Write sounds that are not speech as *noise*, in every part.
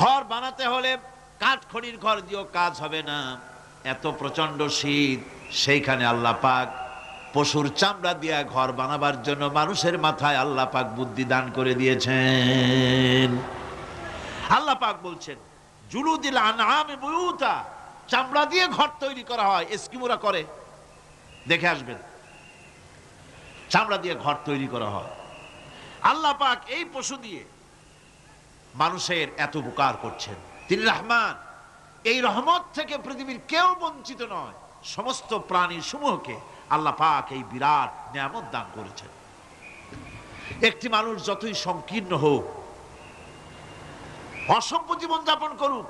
ঘর বানাতে হলে কাঠ খড়ির ঘর দিয়েও কাজ হবে না। এত প্রচণ্ড শীত, সেইখানে আল্লাহ পাক পশুর চামড়া দিয়া ঘর বানাবার জন্য মানুষের মাথায় আল্লাহ পাক বুদ্ধি দান করে দিয়েছেন। আল্লাহ পাক বলছেন, জুলুদিল আনআমে বুয়ুতা চামড়া দিয়ে ঘর তৈরি করা হয়, এস্কিমোরা করে। দেখে আসবেন, চামড়া দিয়ে ঘর তৈরি করা হয়। আল্লাহ পাক এই পশু দিয়ে মানুষের এত উপকার করছেন। তিনি রহমান। এই রহমত থেকে পৃথিবীর কেউ বঞ্চিত নয়, সমস্ত প্রাণী সমূহকে আল্লাহ পাক এই বিরাট নিয়ামত দান করেছেন। একটি মানুষ যতই সংকীর্ণ হোক অসভ্য জীবন যাপন করুক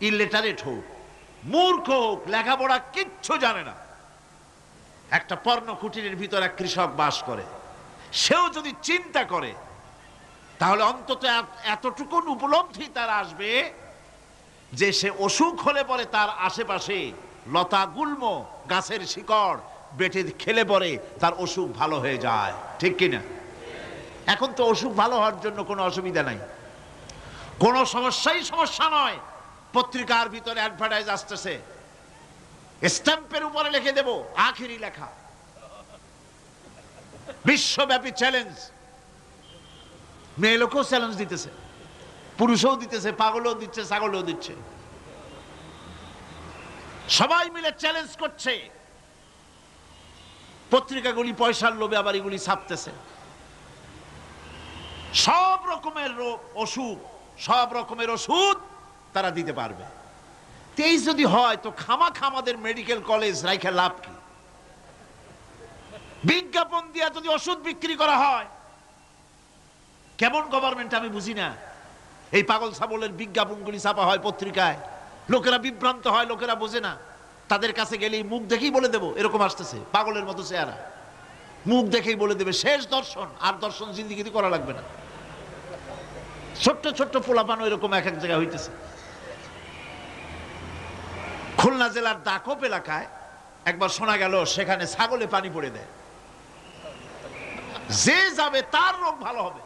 ইলেটারেট হোক, মূর্খ হোক, লেখাপড়া কিচ্ছু জানে না। একটা পর্ণ কুটিরের ভিতর কৃষক বাস করে। সেও যদি চিন্তা করে তাহলে অন্তত এত- এতটুকুন উপলব্ধি তার আসবে যে সে অসুখ হলে পরে তার আশেপাশে লতা গুল্ম গাছের শিকড় বেটে খেলে পরে তার অসুখ ভালো হয়ে যায়। ঠিক কিনা? এখন তো অসুখ ভালো হওয়ার জন্য কোনো অসুবিধা নাই। কোনো সমস্যাই সমস্যা নয়। পত্রিকার ভিতরে অ্যাডভার্টাইজ আসতেছে। স্ট্যাম্পের উপরে লিখে দেব, আখেরি লেখা। বিশ্বব্যাপী চ্যালেঞ্জ মেয়ে লোকও চ্যালেঞ্জ দিতেছে। পুরুষও দিতেছে, পাগলও দিচ্ছে, ছাগলও দিচ্ছে। সবাই মিলে চ্যালেঞ্জ করছে। পত্রিকাগুলি পয়সার লোভে আবার এগুলি ছাপতেছে। সব রকমের অসুখ সব রকমের ওষুধ তারা দিতে পারবে। তেইশ যদি হয়, তো খামা খামাদের মেডিকেল কলেজ রাইখে লাভ কি? বিজ্ঞাপন দিয়া যদি ওষুধ বিক্রি করা হয় কেমন গভর্নমেন্ট আমি বুঝি না এই পাগল ছাগলের বিজ্ঞাপনগুলি ছাপা হয় পত্রিকায়। লোকেরা বিভ্রান্ত হয়, লোকেরা বোঝে না। তাদের কাছে গেলেই মুখ দেখেই বলে দেবো, এরকম আসতেছে, পাগলের মতো চেহারা। মুখ দেখেই বলে দেবে, শেষ দর্শন, আর দর্শন জিন্দিগিতে করা লাগবে না। ছোট্ট ছোট্ট পোলাপানো এরকম এক এক জায়গায় হইতেছে। খুলনা জেলার দাকপ এলাকায় একবার শোনা গেল, সেখানে ছাগলে পানি পড়ে দেয়। যে যাবে তার রোগ ভালো হবে।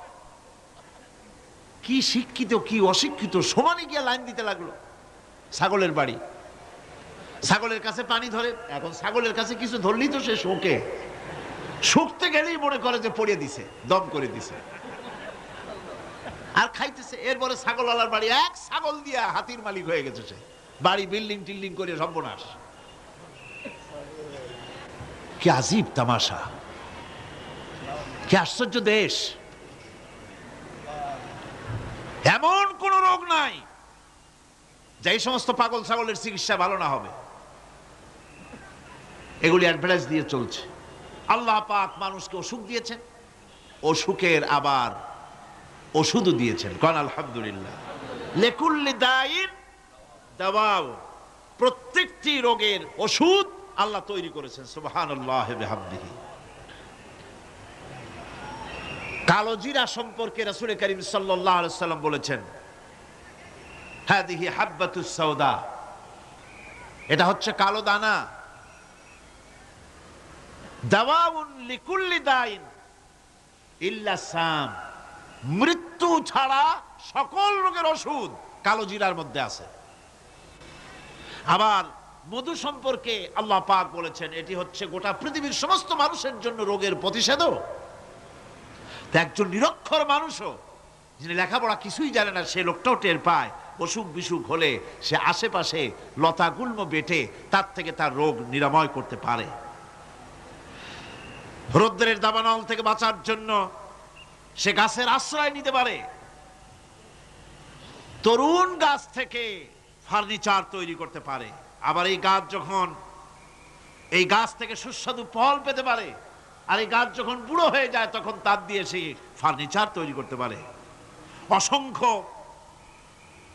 কি শিক্ষিত, কি অশিক্ষিত, সমানে গিয়ে লাইন দিতে লাগল। ছাগলের বাড়ি। ছাগলের কাছে পানি ধরে। এখন ছাগলের কাছে কিছু ধরলেই তো সে শোকে। শুকতে গেলেই মনে করে যে পড়িয়ে দিছে, দম করে দিছে। আর খাইতেছে। এরপরে ছাগলওয়ালার বাড়ি, এক ছাগল দিয়া হাতির মালিক হয়ে গেছে সে। বাড়ি বিল্ডিং টিল্ডিং করে সর্বনাশ। কি আজীব তামাশা। কি আশ্চর্য দেশ। এমন কোন রোগ নাই যে সমস্ত পাগল ছাগলের চিকিৎসা ভালো না হবে। এগুলি অ্যাডভার্টাইজ দিয়ে চলছে। আল্লাহ পাক মানুষকে অসুখ দিয়েছেন, অসুখের আবার ওষুধও দিয়েছেন। কন আলহামদুলিল্লাহ। লেকুল্লি দাইন দাওয়াও, প্রত্যেকটি রোগের ওষুধ আল্লাহ তৈরি করেছেন। সুবহানাল্লাহ বিহামদিহি। কালো জিরা সম্পর্কে রাসূল করিম সাল্লাম বলেছেন হাদিহি হাব্বাতুস সাউদা এটা হচ্ছে কালো দানা। দাওয়াউন লিকুল্লি দাইন ইল্লা সাম মৃত্যু ছাড়া সকল রোগের ওষুধ কালো জিরার মধ্যে আছে। আবার মধু সম্পর্কে আল্লাহ পাক বলেছেন, এটি হচ্ছে গোটা পৃথিবীর সমস্ত মানুষের জন্য রোগের প্রতিষেধক। তা একজন নিরক্ষর মানুষও, যিনি লেখাপড়া কিছুই জানে না, সে লোকটাও টের পায়, অসুখ বিসুখ হলে সে আশেপাশে লতা গুল্ম বেটে তার থেকে তার রোগ নিরাময় করতে পারে। রৌদ্রের দাবানল থেকে বাঁচার জন্য সে গাছের আশ্রয় নিতে পারে। তরুণ গাছ থেকে ফার্নিচার তৈরি করতে পারে। আবার এই গাছ যখন, এই গাছ থেকে সুস্বাদু ফল পেতে পারে আর এই গাছ যখন বুড়ো হয়ে যায়, তখন তার দিয়ে সেই ফার্নিচার তৈরি করতে পারে। অসংখ্য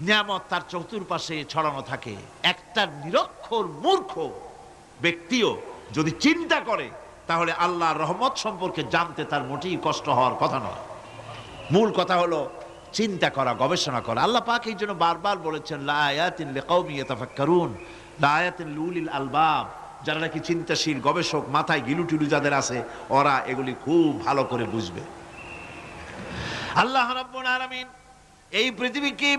নিয়ামত তার চতুর্পাশে ছড়ানো থাকে। একটা নিরক্ষর মূর্খ ব্যক্তিও যদি চিন্তা করে, তাহলে আল্লাহর রহমত সম্পর্কে জানতে তার মোটেই কষ্ট হওয়ার কথা নয়। মূল কথা হলো, চিন্তা করা, গবেষণা করা। আল্লাহ পাক এই জন্য বারবার বলেছেন, লা আয়াতিন লিকাউমি ইয়াতাফাক্কারুন, লা আয়াতিন লিউলিল আলবাব। যারা নাকি চিন্তাশীল গবেষক, মাথায় গিলুটিলু যাদের আছে, ওরা এগুলি খুব ভালো করে বুঝবে। আল্লাহ রাব্বুল আলামিন এই পৃথিবীকে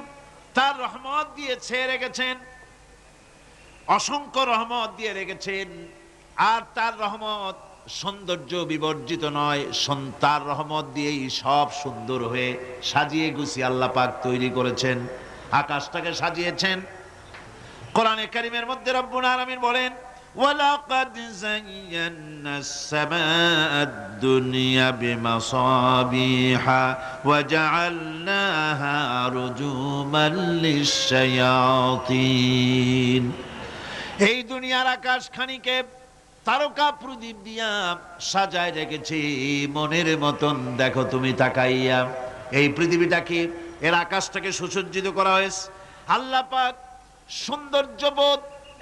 তার রহমত দিয়ে ছেয়ে রেখেছেন, অসংখ্য রহমত দিয়ে রেখেছেন, আর তার রহমত সৌন্দর্য বিবর্জিত নয় সন- তার রহমত দিয়েই সব সুন্দর হয়ে সাজিয়ে গুছিয়ে আল্লাহ পাক তৈরি করেছেন, আকাশটাকে সাজিয়েছেন। কোরআনে কারিমের মধ্যে রব্বুল আলামিন বলেন ওয়ালাকাদ যায়্যানা السماء الدنيا بمصابيح وجعلناها رجوما للشياطين এই দুনিয়ার আকাশ খানিকে তারকা প্রদীপ দিয়া সাজায় রেখেছি মনের মতন দেখো তুমি তাকাইয়া এই পৃথিবীটাকে এর আকাশটাকে সুসজ্জিত করা হয়েছে আল্লাহ পাক সৌন্দর্যবোধ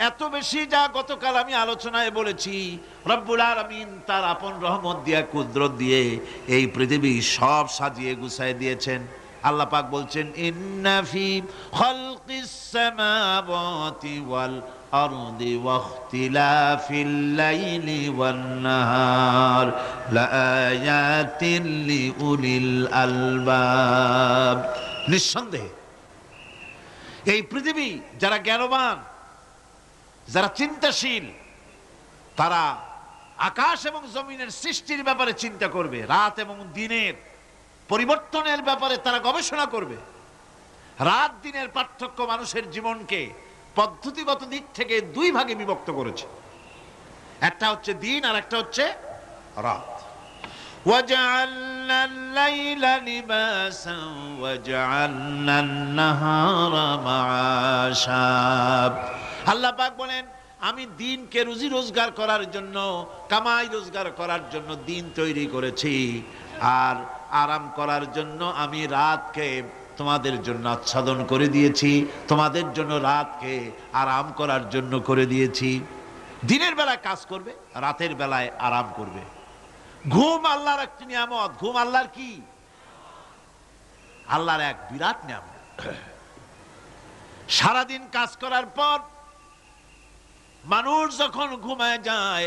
এত বেশি যা গতকাল আমি আলোচনায় বলেছি, রব্বুল আলামিন তার আপন রহমত দিয়া, কুদরত দিয়ে এই পৃথিবী সব সাজিয়ে গুছায় দিয়েছেন। আল্লাহ পাক বলছেন, ইন্না ফি খালকিস সামাওয়াতি ওয়াল আরদি ওয়াখতিলাফিল লাইলি ওয়ান নাহার। লাআয়াতিন লিউলিল আলবাব। নিঃসন্দেহে, এই পৃথিবী যারা জ্ঞানবান যারা চিন্তাশীল তারা আকাশ এবং জমিনের সৃষ্টির ব্যাপারে চিন্তা করবে রাত এবং দিনের পরিবর্তনের ব্যাপারে তারা গবেষণা করবে রাত দিনের পার্থক্য মানুষের জীবনকে পদ্ধতিগত দিক থেকে দুই ভাগে বিভক্ত করেছে একটা হচ্ছে দিন আর একটা হচ্ছে রাত وجعلنا الليل لباسا وجعلنا النهار معاشا আল্লাহ পাক বলেন, আমি দিনকে রুজি রোজগার করার জন্য, কামাই রোজগার করার জন্য দিন তৈরি করেছি। আর আরাম করার জন্য আমি রাতকে তোমাদের জন্য আচ্ছাদন করে দিয়েছি, তোমাদের জন্য রাতকে আরাম করার জন্য করে দিয়েছি। দিনের বেলায় কাজ করবে, রাতের বেলায় আরাম করবে। ঘুম আল্লাহর একটি নিয়ামত। ঘুম আল্লাহর কি? আল্লাহর এক বিরাট নিয়ামত। সারাদিন কাজ করার পর মানুষ যখন ঘুমায় যায়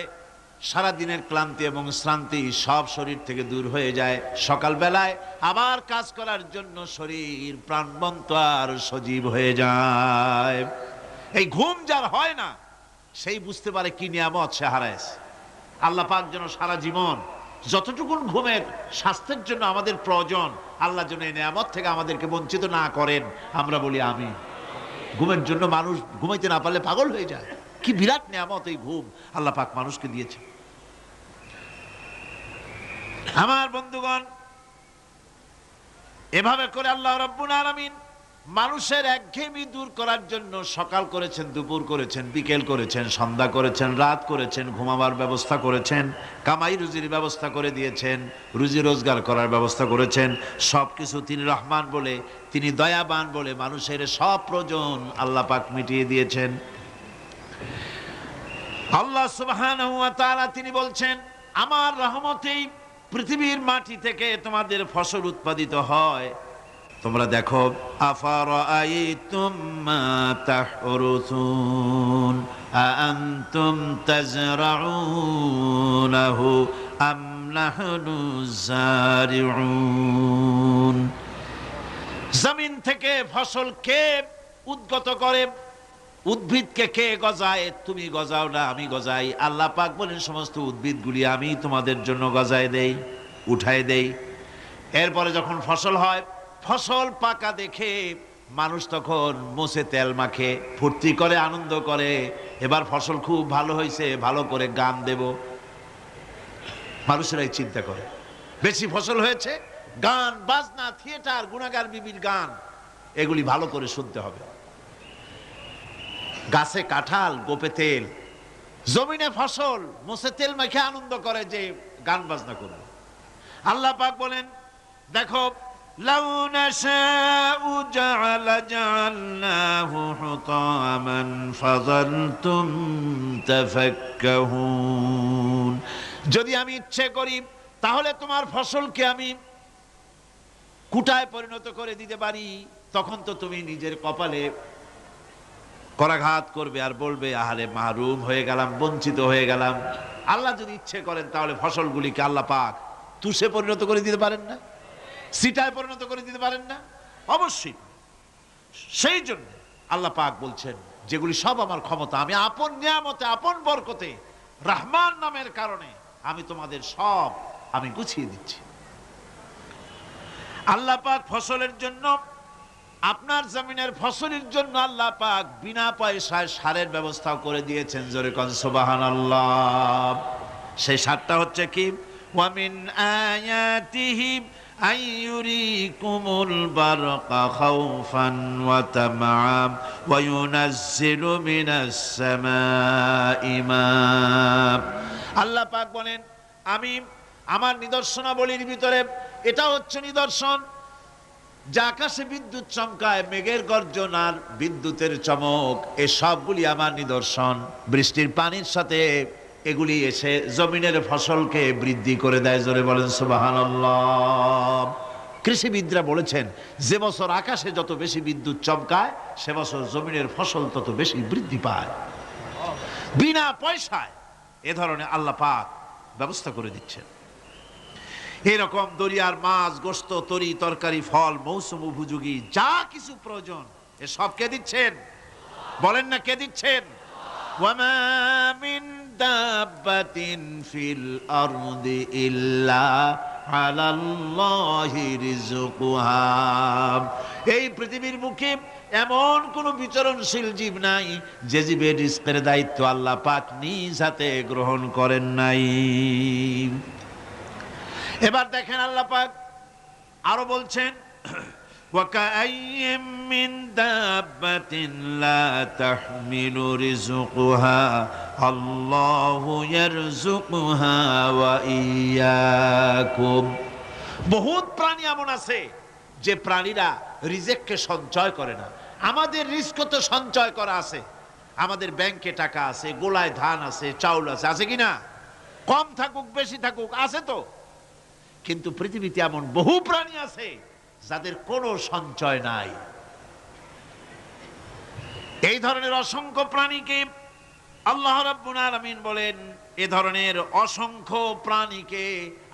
সারা দিনের ক্লান্তি এবং শ্রান্তি সব শরীর থেকে দূর হয়ে যায়। সকালবেলায় আবার কাজ করার জন্য শরীর প্রাণবন্ত আর সজীব হয়ে যায়। এই ঘুম যার হয় না, সেই বুঝতে পারে কি নিয়ামত সে হারাইছে আল্লাহ পাক যেন সারা জীবন যতটুকুন ঘুমের স্বাস্থ্যের জন্য আমাদের প্রয়োজন, আল্লাহ যেন এই নিয়ামত থেকে আমাদেরকে বঞ্চিত না করেন। আমরা বলি আমি ঘুমের জন্য মানুষ ঘুমাইতে না পারলে পাগল হয়ে যায়। কি বিরাট নিয়ামত এই ঘুম আল্লাহ পাক মানুষকে দিয়েছে। আমার বন্ধুগণ, এভাবে করে আল্লাহ রব্বুল আলামিন মানুষের একঘেয়েমি দূর করার জন্য সকাল করেছেন, দুপুর করেছেন, বিকেল করেছেন, সন্ধ্যা করেছেন, রাত করেছেন, ঘুমাবার ব্যবস্থা করেছেন, কামাই রুজির ব্যবস্থা করে দিয়েছেন, রুজি রোজগার করার ব্যবস্থা করেছেন সব কিছু তিনি রহমান বলে, তিনি দয়াবান বলে মানুষের সব প্রয়োজন আল্লাহ পাক মিটিয়ে দিয়েছেন। আল্লাহ তাআলা তিনি বলছেন, আমার রহমতেই পৃথিবীর মাটি থেকে তোমাদের ফসল উৎপাদিত হয়। তোমরা দেখো আফার নাহনু জারিউন। জমিন থেকে ফসল কে উদ্গত করে? উদ্ভিদকে কে গজায়? তুমি গজাও না, আমি গজাই। আল্লাহ পাক বলেন, সমস্ত উদ্ভিদগুলি আমি তোমাদের জন্য গজায় দেই, উঠায় দেই। এরপরে যখন ফসল হয়, ফসল পাকা দেখে মানুষ তখন মোষে তেল মাখে, ফুর্তি করে, আনন্দ করে। এবার ফসল খুব ভালো হয়েছে, ভালো করে গান দেব। মানুষেরাই চিন্তা করে, বেশি ফসল হয়েছে, গান, বাজনা, থিয়েটার, গুণাগার, বিবির গান, এগুলি ভালো করে শুনতে হবে। গাছে কাঁঠাল গোপে তেল জমিনে ফসল মোসে তেল মেখে আনন্দ করে যে গান বাজনা করবে আল্লাহ পাক বলেন দেখো لو نشاء جعل جعلناه حطاما فظلتم تفكهون যদি আমি ইচ্ছে করি তাহলে তোমার ফসলকে আমি কুটায় পরিণত করে দিতে পারি তখন তো তুমি নিজের কপালে করাঘাত করবে আর বলবে, আহারে মাহরুম হয়ে গেলাম, বঞ্চিত হয়ে গেলাম। আল্লাহ যদি ইচ্ছে করেন তাহলে ফসলগুলিকে আল্লাহ পাক তুষে পরিণত করে দিতে পারেন না? সিটায় পরিণত করে দিতে পারেন না? অবশ্যই সেই জন্য আল্লাহ পাক বলছেন, যেগুলি সব আমার ক্ষমতা, আমি আপন নিয়ামতে, আপন বরকতে, রহমান নামের কারণে আমি তোমাদের সব আমি গুছিয়ে দিচ্ছি। আল্লাহ পাক ফসলের জন্য আপনার জমিনের ফসলের জন্য আল্লাহ পাক বিনা পয়সায় সারের ব্যবস্থা করে দিয়েছেন, জোরে কন সুবাহান আল্লাহ সেই সারটা হচ্ছে কি? ওয়ামিন আয়াতিহি আইয়ুরিকুমুল বারকা খাউফান ওয়া তামআম ওয়া ইউনাজ্জিলু মিনাস সামাই মা আল্লাহ পাক বলেন, আমি আমার নিদর্শনাবলীর ভিতরে, এটা হচ্ছে নিদর্শন যে আকাশে বিদ্যুৎ চমকায়, মেঘের গর্জন আর বিদ্যুতের চমক, এ সবগুলি আমার নিদর্শন। বৃষ্টির পানির সাথে এগুলি এসে জমিনের ফসলকে বৃদ্ধি করে দেয়, জোরে বলেন সুবাহান কৃষিবিদরা বলেছেন, যে বছর আকাশে যত বেশি বিদ্যুৎ চমকায়, সে বছর জমিনের ফসল তত বেশি বৃদ্ধি পায়। বিনা পয়সায় এ ধরনের আল্লাহ পাক ব্যবস্থা করে দিচ্ছেন। এরকম দরিয়ার মাছ, গোস্ত, তরি, তরকারি, ফল, মৌসুম, উপযোগী, যা কিছু প্রয়োজন, এ সব কে দিচ্ছেন? বলেন না কে দিচ্ছেন? এই পৃথিবীর মুখে এমন কোন বিচরণশীল জীব নাই, যে জীবের রিস্কের দায়িত্ব আল্লাহ পাক নিজ হাতে গ্রহণ করেন নাই। এবার দেখেন আল্লাহ পাক আরো বলছেন وكأين من دابة لا تحمل رزقها الله يرزقها وإياكم বহুত প্রাণী এমন আছে যে প্রাণীরা রিজেককে সঞ্চয় করে না আমাদের রিস্ক তো সঞ্চয় করা আছে আমাদের ব্যাংকে টাকা আছে গোলায় ধান আছে চাউল আছে আছে কি না কম থাকুক বেশি থাকুক আছে তো কিন্তু পৃথিবীতে এমন বহু প্রাণী আছে যাদের কোনো সঞ্চয় নাই। এই ধরনের অসংখ্য প্রাণীকে আল্লাহ রাব্বুল আলামিন বলেন, এ ধরনের অসংখ্য প্রাণীকে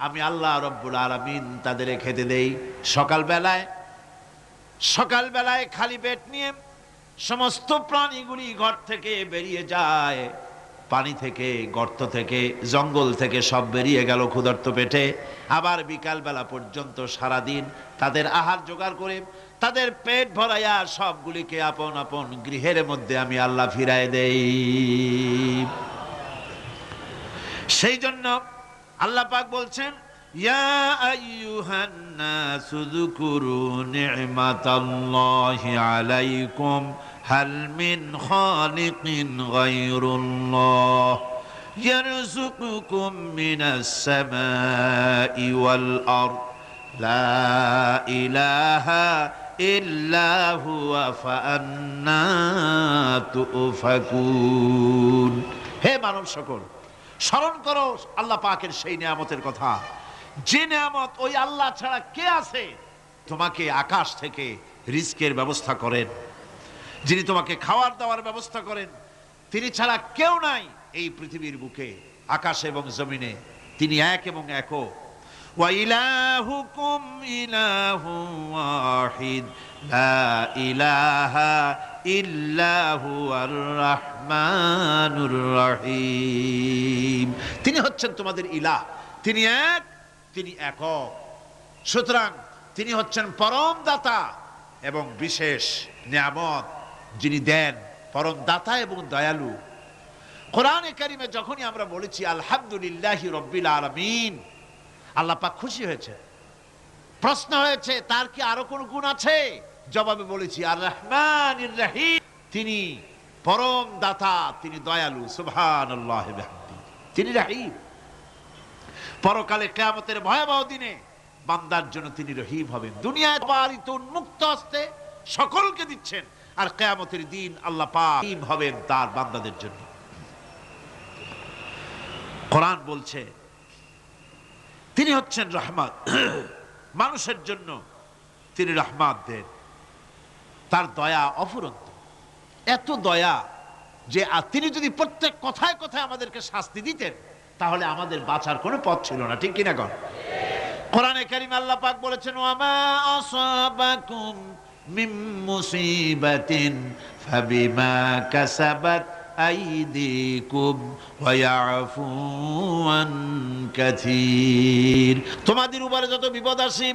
আমি আল্লাহ রব্বুল আলামিন তাদের খেতে দেই। সকাল বেলায় সকাল বেলায় খালি পেট নিয়ে সমস্ত প্রাণীগুলি ঘর থেকে বেরিয়ে যায়। পানি থেকে, গর্ত থেকে, জঙ্গল থেকে সব বেরিয়ে গেল ক্ষুধার্ত পেটে। আবার বিকাল বেলা পর্যন্ত সারাদিন তাদের আহার জোগাড় করে, তাদের পেট ভরাইয়া সবগুলিকে আপন আপন গৃহের মধ্যে আমি আল্লাহ ফিরায় দেই। সেই জন্য আল্লাহ পাক বলছেন, ইয়া হাল মিন খালিকিন গায়রুল্লাহ يرزقكم من السماء والأرض لا إله إلا هو فأنا تؤفكون হে মানব সকল স্মরণ করো আল্লাহ পাকের সেই নিয়ামতের কথা যে নিয়ামত ওই আল্লাহ ছাড়া কে আছে তোমাকে আকাশ থেকে রিস্কের ব্যবস্থা করেন যিনি তোমাকে খাওয়ার দাওয়ার ব্যবস্থা করেন তিনি ছাড়া কেউ নাই এই পৃথিবীর বুকে আকাশ এবং জমিনে তিনি এক এবং একক وإلهكم إله واحد لا إله إلا هو الرحمن الرحيم তিনি হচ্ছেন তোমাদের ইলাহ তিনি এক তিনি একক সুতরাং তিনি হচ্ছেন পরম দাতা এবং বিশেষ নিয়ামত যিনি দেন, পরম দাতা এবং দয়ালু। কোরআনে কারিমে যখনই আমরা বলেছি, আলহামদুলিল্লাহ রব্বিল আলমিন আল্লাহ পাক খুশি হয়েছে। প্রশ্ন হয়েছে, তার কি আরও কোন গুণ আছে? জবাবে বলেছি আর রহমান তিনি পরম দাতা, তিনি দয়ালু। সুবহান তিনি রাহিম। পরকালে কেয়ামতের ভয়াবহ দিনে বান্দার জন্য তিনি রহিম হবেন। দুনিয়ায় বাড়িতে উন্মুক্ত হস্তে সকলকে দিচ্ছেন। আর কেয়ামতের দিন আল্লাহ পাক হবেন তার বান্দাদের জন্য। কোরআন বলছে, তিনি হচ্ছেন রহমান *clears throat* মানুষের জন্য তিনি রহমান দেন। তার দয়া অফুরন্ত। এত দয়া যে তিনি যদি প্রত্যেক কথায় কথায় আমাদেরকে শাস্তি দিতেন, তাহলে আমাদের বাঁচার কোনো পথ ছিল না। ঠিক কিনা কর কোরআনে কারিম আল্লাহ পাক বলেছেন ওয়ামা আসাবাকুম মিন মুসিবাতিন, ফাবিমা কাসাবাত আইদিকুম ওয়া ইয়াফু আন কাসীর। তোমাদের উপরে যত বিপদ আসে,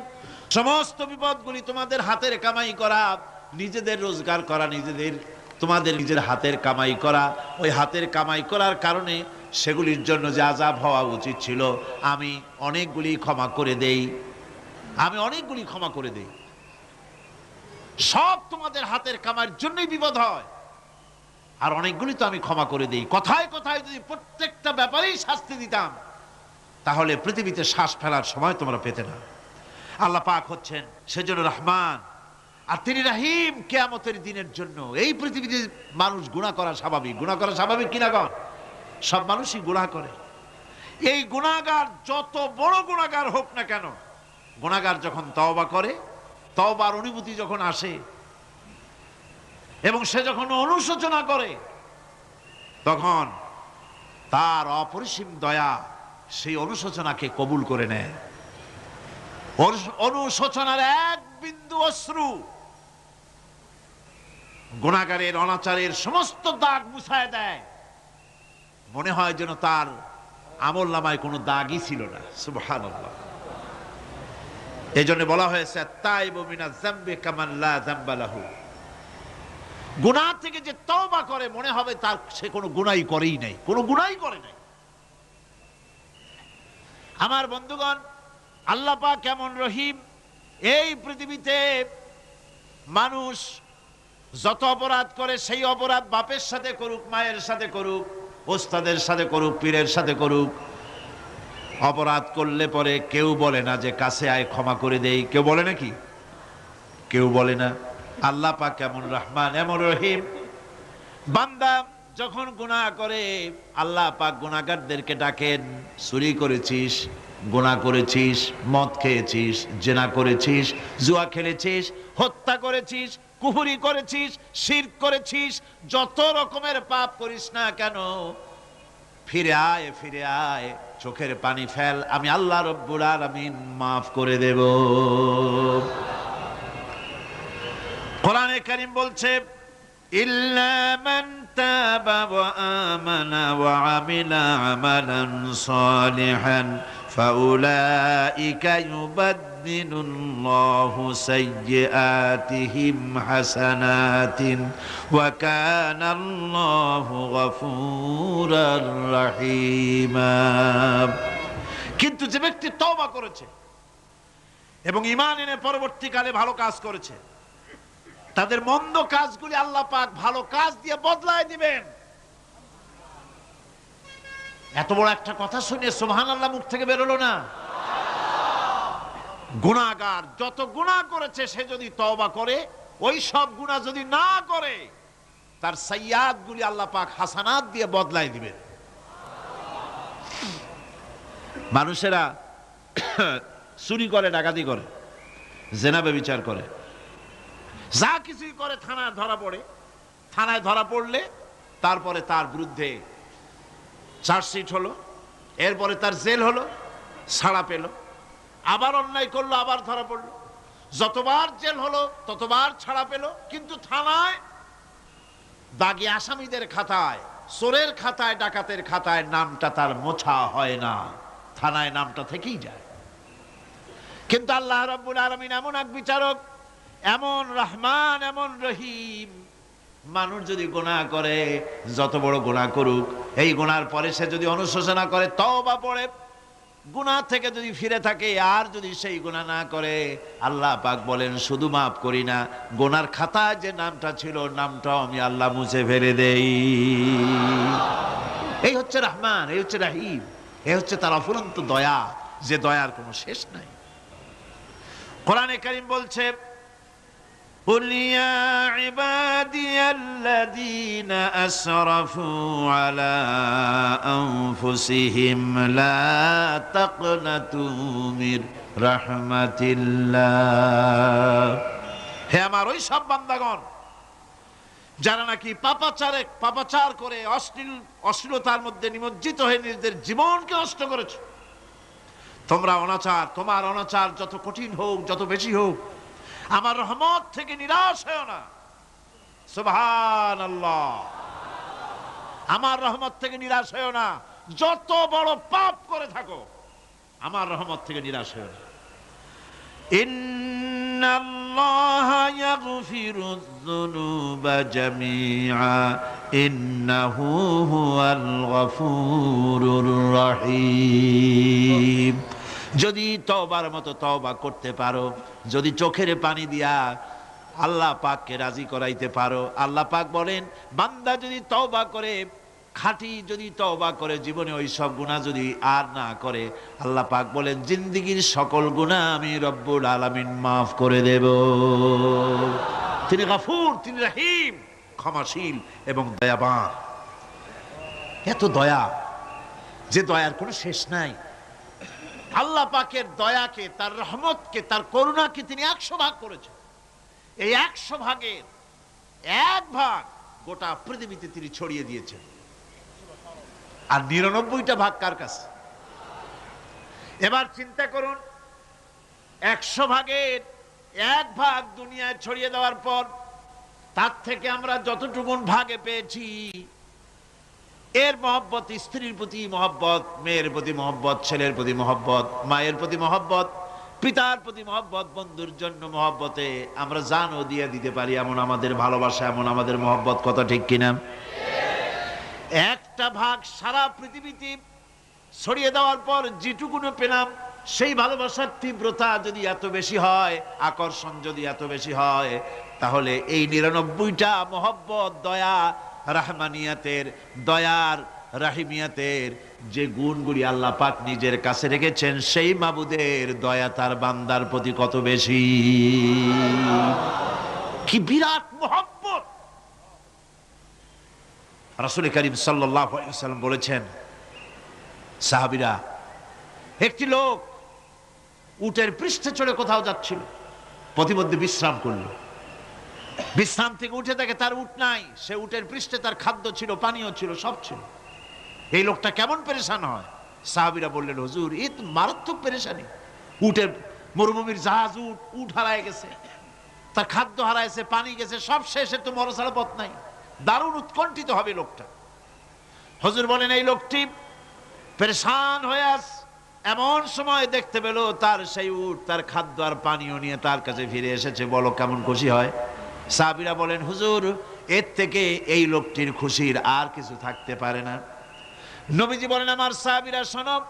সমস্ত বিপদগুলি তোমাদের হাতের কামাই করা, নিজেদের রোজগার করা, নিজেদের, তোমাদের নিজের হাতের কামাই করা। ওই হাতের কামাই করার কারণে সেগুলির জন্য যে আজাব হওয়া উচিত ছিল, আমি অনেকগুলি ক্ষমা করে দেই। আমি অনেকগুলি ক্ষমা করে দেই। সব তোমাদের হাতের কামাইয়ের জন্যই বিপদ হয়। আর অনেকগুলি তো আমি ক্ষমা করে দিই। কথায় কথায় যদি প্রত্যেকটা ব্যাপারেই শাস্তি দিতাম, তাহলে পৃথিবীতে শ্বাস ফেলার সময় তোমরা পেতে না। আল্লাহ পাক হচ্ছেন সেজন্য রহমান। আর তিনি রাহিম কেয়ামতের দিনের জন্য। এই পৃথিবীতে মানুষ গুণা করা স্বাভাবিক। গুণা করা স্বাভাবিক কিনা কন? সব মানুষই গুণা করে। এই গুণাগার যত বড় গুণাগার হোক না কেন গুণাগার যখন তওবা করে তওবার অনুভূতি যখন আসে এবং সে যখন অনুশোচনা করে, তখন তার অপরিসীম দয়া সেই অনুশোচনাকে কবুল করে নেয়। অনুশোচনার এক বিন্দু অশ্রু গুণাগারের, অনাচারের সমস্ত দাগ মুছায় দেয়। মনে হয় যেন তার আমল নামায় কোনো দাগই ছিল না। সুবহান এই জন্য বলা হয়েছে তাই বমিনা জাম্বে কামাল্লা জাম্বালাহু গুনাহ থেকে যে তওবা করে, মনে হবে তার সে কোনো গুনাই করেই নাই, কোনো গুনাই করে নাই। আমার বন্ধুগণ, আল্লাহ পাক কেমন রহিম? এই পৃথিবীতে মানুষ যত অপরাধ করে, সেই অপরাধ বাপের সাথে করুক, মায়ের সাথে করুক, ওস্তাদের সাথে করুক, পীরের সাথে করুক অপরাধ করলে পরে কেউ বলে না যে কাছে আয়, ক্ষমা করে দেই। কেউ বলে নাকি কেউ বলে না। আল্লাহ পাক কেমন রহমান, এমন রহিম। বান্দা যখন গুণা করে, আল্লাহ পাক গুনাহগারদেরকে ডাকেন, চুরি করেছিস, গুনাহ করেছিস, মদ খেয়েছিস, জেনা করেছিস, জুয়া খেলেছিস, হত্যা করেছিস কুহুরি করেছিস শির করেছিস, যত রকমের পাপ করিস না কেন, ফিরে আয় ফিরে আয়। চোখের পানি ফেল আমি আল্লাহ রব্বুল আলামিন মাফ করে দেব। কোরআনে কারিম বলছে ইল্লা ইউবাদদিলুল্লাহু সাইয়্যাতিহিম হাসানাতিন ওয়া কানা আল্লাহু গফুরার রাহিমা কিন্তু যে ব্যক্তি তওবা করেছে এবং ঈমান এনে পরবর্তীকালে ভালো কাজ করেছে, তাদের মন্দ কাজগুলি আল্লাহ পাক ভালো কাজ দিয়ে বদলায় দিবেন। এত বড় একটা কথা শুনে সোহান আল্লাহ মুখ থেকে বেরোলো না। গুণাগার যত গুণা করেছে, সে যদি তওবা করে, ওই সব গুণা যদি না করে, তার সাইয়াদ গুলি আল্লাহ পাক হাসানাত দিয়ে বদলায় দিবেন। মানুষেরা *coughs* চুরি করে, ডাকাতি করে জেনাবে বিচার করে। যা কিছুই করে, থানায় ধরা পড়ে। থানায় ধরা পড়লে তারপরে তার বিরুদ্ধে চার্জশিট হলো, এরপরে তার জেল হলো ছাড়া পেল। আবার অন্যায় করল, আবার ধরা পড়ল। যতবার জেল হলো, ততবার ছাড়া পেল। কিন্তু থানায়, দাগি আসামিদের খাতায় চোরের খাতায়, ডাকাতের খাতায় নামটা তার মোছা হয় না। থানায় নামটা থেকেই যায়। কিন্তু আল্লাহ রাব্বুল আলামিন এমন এক বিচারক, এমন রহমান, এমন রহিম। মানুষ যদি গোনা করে, যত বড় গোনা করুক, এই গোনার পরে সে যদি অনুশোচনা করে, তওবা পড়ে গুনাহ থেকে যদি ফিরে থাকে, আর যদি সেই গুণা না করে, আল্লাহ পাক বলেন, শুধু মাফ করি না, গোনার খাতা যে নামটা ছিল নামটাও আমি আল্লাহ মুছে ফেলে দেই। এই হচ্ছে রহমান, এই হচ্ছে রাহিম, এই হচ্ছে তার অফুরন্ত দয়া, যে দয়ার কোনো শেষ নাই। কোরআনে কারিম বলছে قل يا عبادي الذين أسرفوا على أنفسهم لا تقنطوا من رحمة الله হে আমার ওই সব বান্দাগণ যারা নাকি পাপাচারে পাপাচার করে অশ্লীল অশ্লীলতার মধ্যে নিমজ্জিত হয়ে নিজেদের জীবনকে নষ্ট করেছে তোমরা অনাচার তোমার অনাচার যত কঠিন হোক যত বেশি হোক আমার রহমত থেকে নিরাশ হয় না সুবহান আমার রহমত থেকে নিরাশ হয় না যত বড় পাপ করে থাকো আমার রহমত থেকে নিরাশ হয় না إن الله يغفر الذنوب جميعا إنه هو الغفور الرحيم যদি তওবার মতো তওবা করতে পারো, যদি চোখের পানি দিয়া আল্লাহ পাককে রাজি করাইতে পারো, আল্লাহ পাক বলেন, বান্দা যদি তওবা করে, খাঁটি যদি তওবা করে, জীবনে ওই সব গুণা যদি আর না করে, আল্লাহ পাক বলেন, জিন্দিগির সকল গুণা আমি রব্বুল আলামিন মাফ করে দেব। তিনি গাফুর, তিনি রাহিম, ক্ষমাশীল এবং দয়াবান। এত দয়া, যে দয়ার কোনো শেষ নাই। আল্লাহ পাকের দয়াকে, তার রহমতকে, তার করুণাকে তিনি একশো ভাগ করেছেন। এই একশো ভাগের এক ভাগ গোটা পৃথিবীতে তিনি ছড়িয়ে দিয়েছেন। আর নিরানব্বইটা ভাগ কার কাছে? এবার চিন্তা করুন, একশো ভাগের এক ভাগ দুনিয়ায় ছড়িয়ে দেওয়ার পর তার থেকে আমরা যতটুকুন ভাগে পেয়েছি এর মহব্বত, স্ত্রীর প্রতি মহব্বত, মেয়ের প্রতি মহব্বত, ছেলের প্রতি মহব্বত, মায়ের প্রতি মহব্বত, পিতার প্রতি মহব্বত, বন্ধুর জন্য মহব্বতে আমরা জানও দিয়ে দিতে পারি এমন আমাদের ভালোবাসা, এমন আমাদের মহব্বত কত ঠিক কিনা? একটা ভাগ সারা পৃথিবীতে ছড়িয়ে দেওয়ার পর যেটুকুনো পেলাম, সেই ভালোবাসার তীব্রতা যদি এত বেশি হয়, আকর্ষণ যদি এত বেশি হয়, তাহলে এই নিরানব্বইটা মহব্বত, দয়া রাহমানিয়াতের, দয়ার রাহিমিয়াতের যে গুণগুলি আল্লাহ পাক নিজের কাছে রেখেছেন, সেই মাবুদের দয়া তার বান্দার প্রতি কত বেশি। কি বিরাট মহব্বত! রাসুল করিম সাল্লাম বলেছেন, সাহাবিরা, একটি লোক উটের পৃষ্ঠে চড়ে কোথাও যাচ্ছিল প্রতিমধ্যে বিশ্রাম করল। বিশ্রাম থেকে উঠে দেখে তার উট নাই। সে উটের পৃষ্ঠে তার খাদ্য ছিল, পানীয় ছিল, সব ছিল। এই লোকটা কেমন পেরেশান হয়? সাহাবিরা বললেন, হুজুর তো মারাত্মক পেরেশানি। উটের মরুভূমির জাহাজ উট উট হারায় গেছে। তার খাদ্য হারাইছে, পানি গেছে, সব শেষে তো মরো ছাড়া পথ নাই। দারুণ উৎকণ্ঠিত হবে লোকটা। হজুর বলেন, এই লোকটি পেরেশান হয়ে আস এমন সময় দেখতে পেল, তার সেই উট, তার খাদ্য আর পানীয় নিয়ে তার কাছে ফিরে এসেছে। বলো, কেমন খুশি হয়? সাবিরা বলেন, হুজুর, এর থেকে এই লোকটির খুশির আর কিছু থাকতে পারে না। নবীজি বলেন, আমার সাবিরা শোনব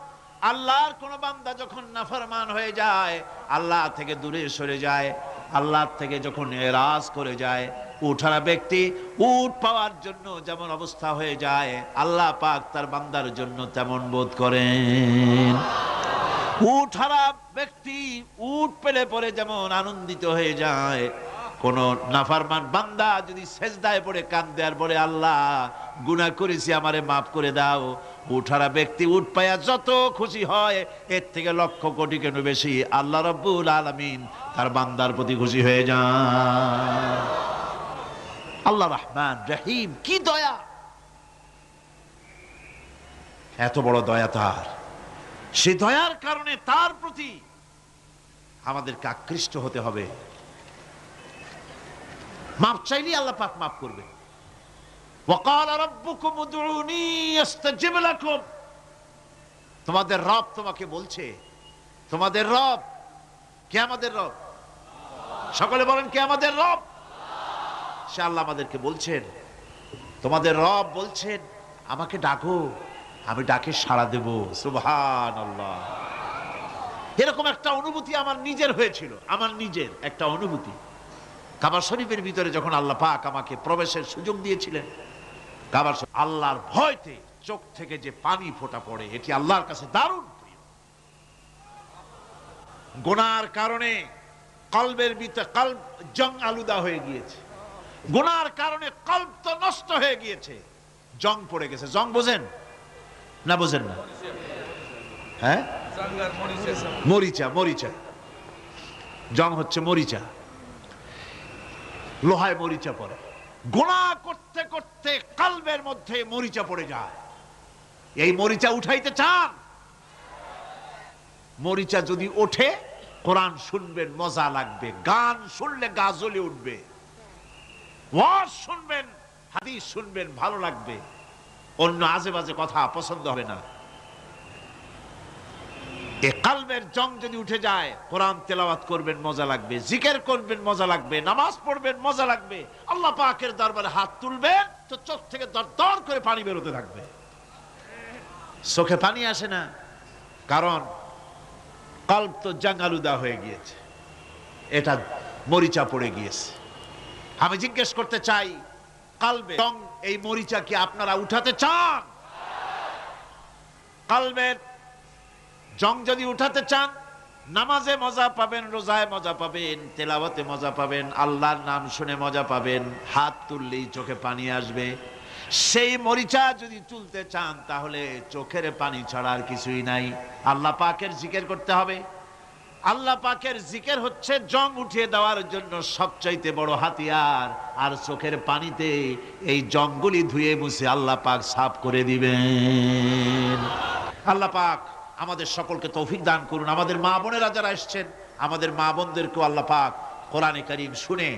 আল্লাহর কোন বান্দা যখন নাফরমান হয়ে যায়, আল্লাহ থেকে দূরে সরে যায়, আল্লাহ থেকে যখন এরাজ করে যায়, উঠারা ব্যক্তি উট পাওয়ার জন্য যেমন অবস্থা হয়ে যায়, আল্লাহ পাক তার বান্দার জন্য তেমন বোধ করেন। উঠারা ব্যক্তি উট পেলে পরে যেমন আনন্দিত হয়ে যায় কোন নাফারমান বান্দা যদি সেজদায় পড়ে কান্দে আর বলে, আল্লাহ, গুনাহ করেছি, আমারে মাফ করে দাও। উঠারা ব্যক্তি উঠ পায়া যত খুশি হয়, এর থেকে লক্ষ কোটি কেন বেশি। আল্লাহ রব্বুল আলামিন তার বান্দার প্রতি খুশি হয়ে যান। আল্লাহ রহমান, রহিম, কি দয়া! এত বড় দয়া তার। সে দয়ার কারণে তার প্রতি আমাদেরকে আকৃষ্ট হতে হবে। মাফ চাইলে আল্লাহ পাক মাফ করবে ওয়াকাল রাব্বুকুম উদউনি আস্তাজিব তোমাদের রব তোমাকে বলছে, তোমাদের রব, কে আমাদের রব? সকলে বলেন, কে আমাদের রব? সে আল্লাহ আমাদেরকে বলছেন, তোমাদের রব বলছেন, আমাকে ডাকো, আমি ডাকে সাড়া দেব। সুবহান আল্লাহ এরকম একটা অনুভূতি আমার নিজের হয়েছিল, আমার নিজের একটা অনুভূতি। কাবার শরীফের ভিতরে যখন আল্লাহ পাক আমাকে প্রবেশের সুযোগ দিয়েছিলেন কাবার আল্লাহর ভয়তে চোখ থেকে যে পানি ফোটা পড়ে এটি আল্লাহর কাছে দারুণ প্রিয়। গোনার কারণে কলবের ভিতরে কল্ব জং আলুদা হয়ে গিয়েছে। গোনার কারণে কল্ব তো নষ্ট হয়ে গিয়েছে। জং পড়ে গেছে। জং বোঝেন? না বোঝেন না? হ্যাঁ? মরিচা মরিচা। জং হচ্ছে মরিচা। লোহায় মরিচা পড়ে। গোনা করতে করতে কালবের মধ্যে মরিচা পড়ে যায়। এই মরিচা উঠাইতে চান? মরিচা যদি ওঠে, কোরআন শুনবেন, মজা লাগবে। গান শুনলে গা জ্বলে উঠবে। ওয়াজ শুনবেন, হাদিস শুনবেন, ভালো লাগবে। অন্য আজে বাজে কথা পছন্দ হবে না। এ কালবের জং যদি উঠে যায়, কোরআন তেলাওয়াত করবেন, মজা লাগবে। জিকের করবেন, মজা লাগবে। নামাজ পড়বেন, মজা লাগবে। আল্লাহ পাকের দরবারে হাত তুলবেন, তো চোখ থেকে দর করে পানি বেরোতে থাকবে। চোখে পানি আসে না, কারণ কল্প তো জাঙ্গালুদা হয়ে গিয়েছে। এটা মরিচা পড়ে গিয়েছে। আমি জিজ্ঞেস করতে চাই, কালবে এই মরিচা কি আপনারা উঠাতে চান? কালবের জং যদি উঠাতে চান, নামাজে মজা পাবেন, রোজায় মজা পাবেন, তেলাওয়াতে মজা পাবেন, আল্লাহর নাম শুনে মজা পাবেন, হাত তুললেই চোখে পানি আসবে। সেই মরিচা যদি তুলতে চান, তাহলে চোখের পানি ছাড়া আর কিছুই নাই। আল্লাহ পাকের জিকির করতে হবে। আল্লাহ পাকের জিকির হচ্ছে জং উঠিয়ে দেওয়ার জন্য সবচাইতে বড় হাতিয়ার। আর চোখের পানিতে এই জংগুলি ধুয়ে মুছে আল্লাহ পাক সাফ করে দিবেন। আল্লাহ পাক আমাদের সকলকে তৌফিক দান করুন। আমাদের মা বোনেরা যারা এসছেন, আমাদের মা বোনদেরকেও আল্লাহ পাক কোরআনে করিম শুনে